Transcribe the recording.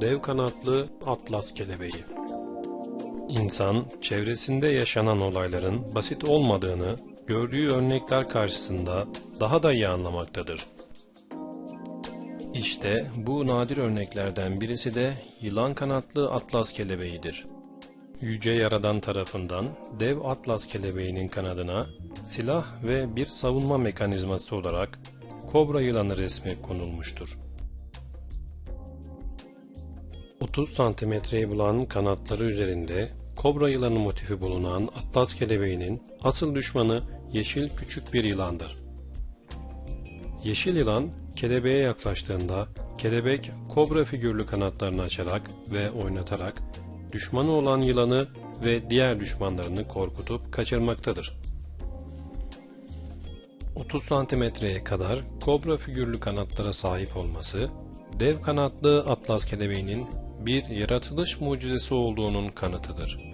dev kanatlı atlas kelebeği. İnsan, çevresinde yaşanan olayların basit olmadığını gördüğü örnekler karşısında daha da iyi anlamaktadır. İşte bu nadir örneklerden birisi de yılan kanatlı atlas kelebeğidir. Yüce Yaradan tarafından dev atlas kelebeğinin kanadına silah ve bir savunma mekanizması olarak kobra yılanı resmi konulmuştur. 30 santimetreyi bulan kanatları üzerinde kobra yılanı motifi bulunan atlas kelebeğinin asıl düşmanı yeşil küçük bir yılandır. Yeşil yılan kelebeğe yaklaştığında kelebek kobra figürlü kanatlarını açarak ve oynatarak düşmanı olan yılanı ve diğer düşmanlarını korkutup kaçırmaktadır. 30 santimetreye kadar kobra figürlü kanatlara sahip olması, dev kanatlı atlas kelebeğinin bir yaratılış mucizesi olduğunun kanıtıdır.